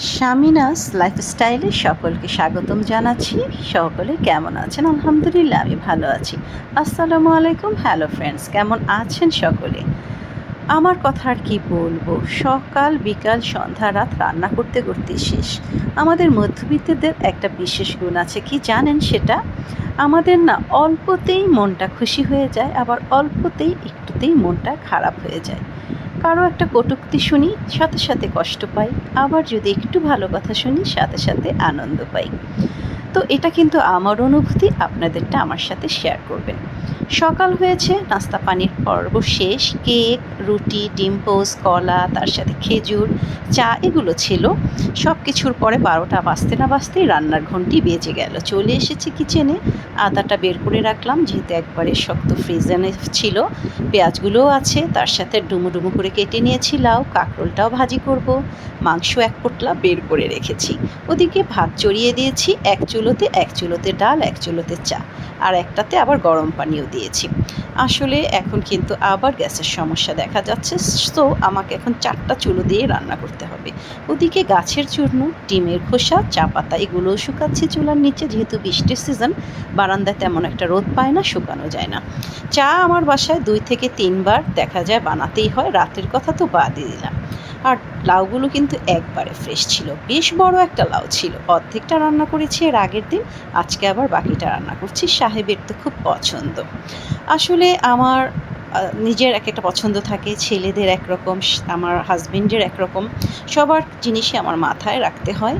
শামিনাস লাইফস্টাইলে সকলকে স্বাগতম জানাচ্ছি। সকলে কেমন আছেন? আলহামদুলিল্লাহ, আমি ভালো আছি। আসসালামু আলাইকুম, হ্যালো ফ্রেন্ডস কেমন আছেন সকলে? আমার কথা আর কি বলব? সকাল, বিকাল, সন্ধ্যা, রাত রান্না করতে করতে শেষ। আমাদের মধ্যবিত্তদের একটা বিশেষ গুণ আছে, কি জানেন সেটা? আমাদের না অল্পতেই মনটা খুশি হয়ে যায়, আবার অল্পতেই একটুতেই মনটা খারাপ হয়ে যায়। কারও একটা কটুক্তি শুনি, সাথে সাথে কষ্ট পাই। আবার যদি একটু ভালো কথা শুনি, সাথে সাথে আনন্দ পাই। তো এটা কিন্তু আমার অনুভূতি, আপনাদেরটা আমার সাথে শেয়ার করবেন। সকাল হয়েছে, নাস্তা পানির পর্ব শেষ, কেক, রুটি, ডিম পোস কলা, তার সাথে খেজুর, চা এগুলো ছিল। সব কিছুর পরে বারোটা বাজতে না বাজতেই রান্নার ঘন্টি বেজে গেল। চলে এসেছি কিচেনে আদাটা বের করে রাখলাম, যেহেতু একবারে শক্ত ফ্রিজেনে ছিল। পেঁয়াজগুলোও আছে, তার সাথে ডুমু ডুমু করে কেটে নিয়েছি, লাউ, কাঁকরোলটাও ভাজি করব। মাংস এক পোটলা বের করে রেখেছি। ওদিকে ভাত চড়িয়ে দিয়েছি, এক চুলোতে এক চুলোতে ডাল, এক চুলোতে চা। আর একটাতে আবার গরম পানিও দিয়েছি। আসলে এখন কিন্তু আবার গ্যাসের সমস্যা দেখা যাচ্ছে। তো আমাকে এখন চারটা চুলো দিয়ে রান্না করতে হবে। ওদিকে গাছের চূর্ণ, ডিমের খোসা, চা পাতা, এগুলোও শুকাচ্ছি চুলার নিচে। যেহেতু বৃষ্টির সিজন, বারান্দায় তেমন একটা রোদ পায় না, শুকানো যায় না। চা আমার বাসায় দুই থেকে তিনবার দেখা যায়, বানাতেই হয়। রাতের কথা তো বাদই দিলাম। আর লাউগুলো কিন্তু একবারে ফ্রেশ ছিল। বেশ বড় একটা লাউ ছিল। অর্ধেকটা রান্না করেছি, এর আগের দিন। আজকে আবার বাকিটা রান্না করছি। সাহেবের তো খুব পছন্দ। আসলে আমার নিজের এক একটা পছন্দ থাকে, ছেলেদের একরকম, আমার হাজবেন্ডের একরকম। সবার জিনিসই আমার মাথায় রাখতে হয়।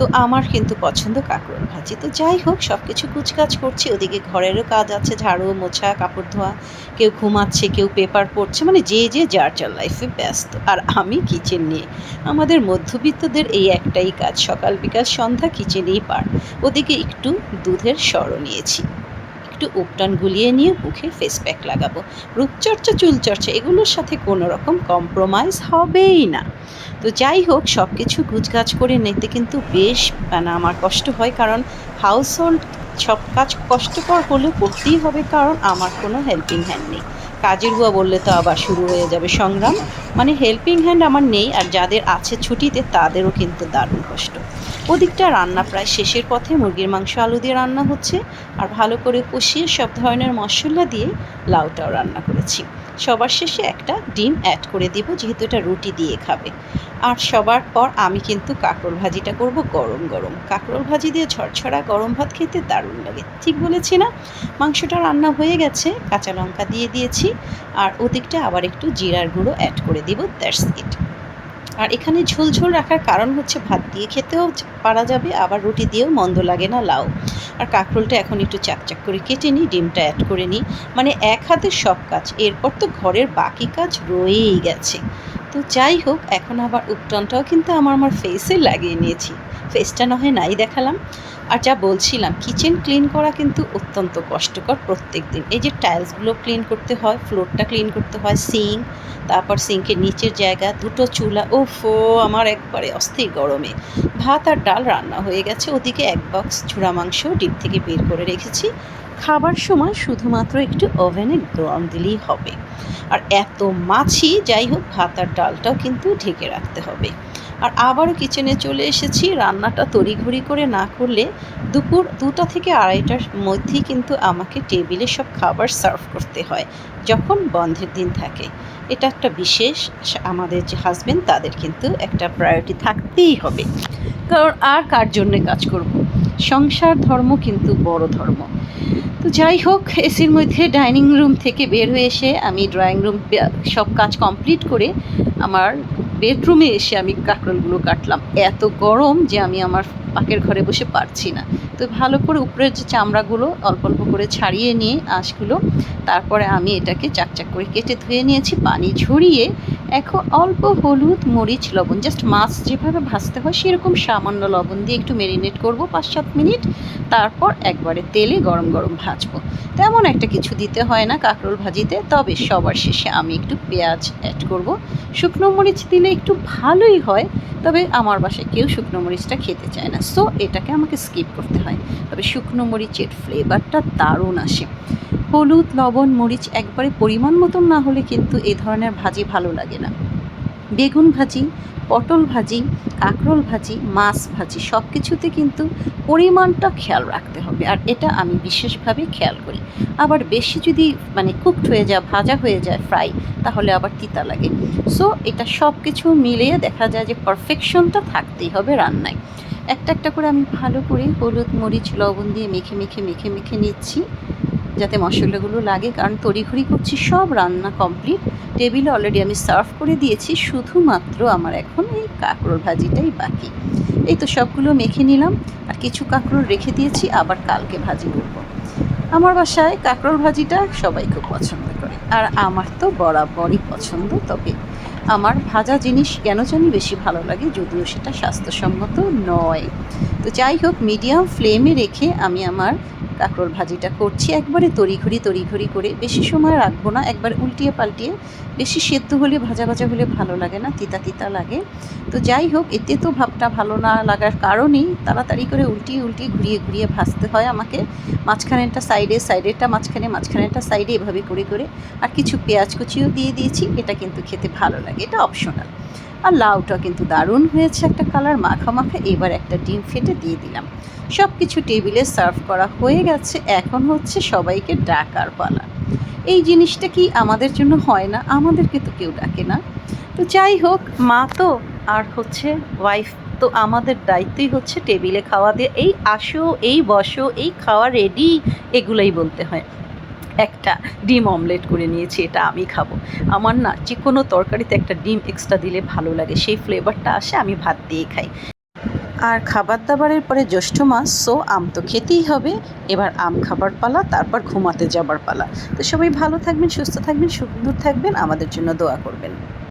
তো আমার কিন্তু পছন্দ কাঁকরোল ভাজি। তো যাই হোক সব কিছু কুচকাজ করছি। ওদিকে ঘরেরও কাজ আছে, ঝাড়ু, মোছা, কাপড় ধোয়া। কেউ ঘুমাচ্ছে, কেউ পেপার পড়ছে মানে যে যে যার যার লাইফে ব্যস্ত। আর আমি কিচেন নিয়ে। আমাদের মধ্যবিত্তদের এই একটাই কাজ, সকাল বিকাল সন্ধ্যা কিচেনেই পার। ওদিকে একটু দুধের সরও নিয়েছি। একটু উপটান গুলিয়ে নিয়ে মুখে ফেস প্যাক লাগাবো। রূপচর্চা, চুলচর্চা, এগুলোর সাথে কোনো রকম কম্প্রোমাইজ হবেই না। তো যাই হোক সব কিছু গুছগাছ করে নিতে কিন্তু বেশ মানে আমার কষ্ট হয় কারণ হাউস হোল্ড সব কাজ কষ্টকর হলেও করতেই হবে কারণ আমার কোনো হেল্পিং হ্যান্ড নেই। কাজের হুয়া বললে তো আবার শুরু হয়ে যাবে সংগ্রাম। মানে হেল্পিং হ্যান্ড আমার নেই আর যাদের আছে ছুটিতে তাদেরও কিন্তু দারুণ কষ্ট। ওদিকটা রান্না প্রায় শেষের পথে, মুরগির মাংস, আলু দিয়ে রান্না হচ্ছে। আর ভালো করে কষিয়ে সব ধরনের মশলা দিয়ে লাউটাও রান্না করেছি। সবার শেষে একটা ডিম অ্যাড করে দিব, যেহেতু এটা রুটি দিয়ে খাবে। আর সবার পর আমি কিন্তু কাঁকরোল ভাজিটা করব গরম গরম। কাঁকরোল ভাজি দিয়ে ঝরঝরা গরম ভাত খেতে দারুণ লাগে। ঠিক বলেছি না? মাংসটা রান্না হয়ে গেছে, কাঁচা লঙ্কা দিয়ে দিয়েছি, আর ওদিকটা আবার একটু জিরার গুঁড়ো অ্যাড করে দিব দ্যাটস ইট আর এখানে ঝোল ঝোল রাখার কারণ হচ্ছে ভাত দিয়ে খেতেও পারা যাবে, আবার রুটি দিয়েও মন্দ লাগে না লাউ। আর কাঁকরোলটা এখন একটু চাকচাক করে কেটে নিই, ডিমটা অ্যাড করে নিই। মানে এক হাতে সব কাজ, এরপর তো ঘরের বাকি কাজ রয়েই গেছে। তো যাই হোক, এখন আবার উপটনটাও কিন্তু আমার আমার ফেসে লাগিয়ে নিয়েছি। ফেসটা না হয় নাই দেখালাম। আর যা বলছিলাম কিচেন ক্লিন করা কিন্তু অত্যন্ত কষ্টকর প্রত্যেক দিন এই যে টাইলসগুলো ক্লিন করতে হয় ফ্লোরটা ক্লিন করতে হয় সিঙ্ক তারপর সিঙ্কের নিচের জায়গা, দুটো চুলা ও ফো আমার একবারে অস্থির গরমে। ভাত আর ডাল রান্না হয়ে গেছে, ওদিকে এক বক্স ঝুড়া মাংস ডিপ থেকে বের করে রেখেছি। খাবার সময় শুধুমাত্র একটু ওভেনে গরম দিলেই হবে। আর এত মাছি, যাই হোক, ভাত আর ডালটাও কিন্তু ঢেকে রাখতে হবে। আর আবারও কিচেনে চলে এসেছি। রান্নাটা তড়িঘড়ি করে না করলে দুপুর দুটা থেকে আড়াইটার মধ্যেই কিন্তু আমাকে টেবিলে সব খাবার সার্ভ করতে হয়, যখন বন্ধের দিন থাকে। এটা একটা বিশেষ আমাদের যে হাজবেন্ড তাদের কিন্তু একটা প্রায়োরিটি থাকতেই হবে। কারণ আর কার জন্যে কাজ করব? সংসার ধর্ম কিন্তু বড় ধর্ম। তো যাই হোক, এসির মধ্যে ডাইনিং রুম থেকে বের হয়ে এসে আমি ড্রয়িং রুম সব কাজ কমপ্লিট করে আমার বেডরুমে এসে আমি কাঁকরোলগুলো কাটলাম। এত গরম যে আমি আমার পাকের ঘরে বসে পারছি না। তো ভালো করে উপরের যে চামড়াগুলো অল্প অল্প করে ছাড়িয়ে নিয়ে আঁশগুলো, তারপরে আমি এটাকে চাকচাক করে কেটে ধুয়ে নিয়েছি, পানি ঝরিয়ে এখন অল্প হলুদ মরিচ লবণ জাস্ট মাছ যেভাবে ভাজতে হয় সেরকম সামান্য লবণ দিয়ে একটু মেরিনেট করব পাঁচ সাত মিনিট, তারপর একবারে তেলে গরম গরম ভাজবো। তেমন একটা কিছু দিতে হয় না কাঁকরোল ভাজিতে, তবে সবার শেষে আমি একটু পেঁয়াজ অ্যাড করব। শুকনো মরিচ দিলে একটু ভালোই হয়, তবে আমার বাসায় কেউ শুকনো মরিচটা খেতে চায় না সো এটাকে আমাকে স্কিপ করতে হয়। তবে শুকনো মরিচের ফ্লেভারটা দারুণ আসে। হলুদ, লবণ, মরিচ একবারে পরিমাণ মতন না হলে কিন্তু এ ধরনের ভাজি ভালো লাগে না। বেগুন ভাজি, পটল ভাজি, কাঁকরোল ভাজি, মাছ ভাজি সব কিছুতে কিন্তু পরিমাণটা খেয়াল রাখতে হবে আর এটা আমি বিশেষভাবে খেয়াল করি। আবার বেশি যদি মানে কুকড হয়ে যায়, ভাজা হয়ে যায় ফ্রাই তাহলে আবার তিতা লাগে। সো এটা সব কিছু মিলিয়ে দেখা যায় যে পারফেকশনটা থাকতেই হবে রান্নায়। একটা একটা করে আমি ভালো করে হলুদ, মরিচ, লবণ দিয়ে মেখে মেখে মেখে মেখে নিচ্ছি। যাতে মশলাগুলো লাগে, কারণ তড়িঘড়ি করছি, সব রান্না কমপ্লিট টেবিলে অলরেডি আমি সার্ভ করে দিয়েছি, শুধুমাত্র আমার এখন এই কাঁকরোল ভাজিটাই বাকি। এই তো সবগুলো মেখে নিলাম, আর কিছু কাঁকরোল রেখে দিয়েছি, আবার কালকে ভাজি করব। আমার বাসায় কাঁকরোল ভাজিটা সবাই খুব পছন্দ করে, আর আমার তো বরাবরই পছন্দ, তবে আমার ভাজা জিনিস কেন জানি বেশি ভালো লাগে, যদিও সেটা স্বাস্থ্যসম্মত নয়। তো যাই হোক মিডিয়াম ফ্লেমে রেখে আমি আমার কাঁকরোল ভাজিটা করছি। একবারে তড়িঘড়ি তড়িঘড়ি করে বেশি সময় রাখব না। একবার উল্টিয়ে পাল্টিয়ে বেশি সেদ্ধ হলে, ভাজা ভাজা হলে ভালো লাগে না, তিতা তিতা লাগে। তো যাই হোক, এতে তো ভাবটা ভালো না লাগার কারণেই তাড়াতাড়ি করে উল্টিয়ে উল্টিয়ে ঘুরিয়ে ঘুরিয়ে ভাজতে হয় আমাকে। মাঝখানেরটা সাইডে, সাইডেরটা মাঝখানে, মাঝখানেরটা সাইডে এভাবে করে করে। আর কিছু পেঁয়াজ কুচিও দিয়ে দিয়েছি। এটা কিন্তু খেতে ভালো লাগে। এটা অপশনাল আর লাউটা কিন্তু দারুণ হয়েছে একটা কালার। মাখা মাখা এবার একটা ডিম ফেটে দিয়ে দিলাম। সব কিছু টেবিলে সার্ভ করা হয়ে গেছে। এখন হচ্ছে সবাইকে ডাকার পালা। এই জিনিসটা কি আমাদের জন্য হয় না? আমাদেরকে তো কেউ ডাকে না। তো যাই হোক, মা তো আর হচ্ছে ওয়াইফ তো আমাদের দায়িত্বই হচ্ছে টেবিলে খাওয়া দিয়ে এই আসো, এই বসো, এই খাওয়া রেডি এগুলোই বলতে হয়। একটা ডিম অমলেট করে নিয়েছি, এটা আমি খাব। আমার না যে কোনো তরকারিতে একটা ডিম এক্সট্রা দিলে ভালো লাগে, সেই ফ্লেভারটা আসে, আমি ভাত দিয়ে খাই। আর খাবার দাবারের পরে জ্যৈষ্ঠ মাস সো আম তো খেতেই হবে। এবার আম খাবার পালা, তারপর ঘুমাতে যাবার পালা। তো সবাই ভালো থাকবেন, সুস্থ থাকবেন সুন্দর থাকবেন, আমাদের জন্য দোয়া করবেন।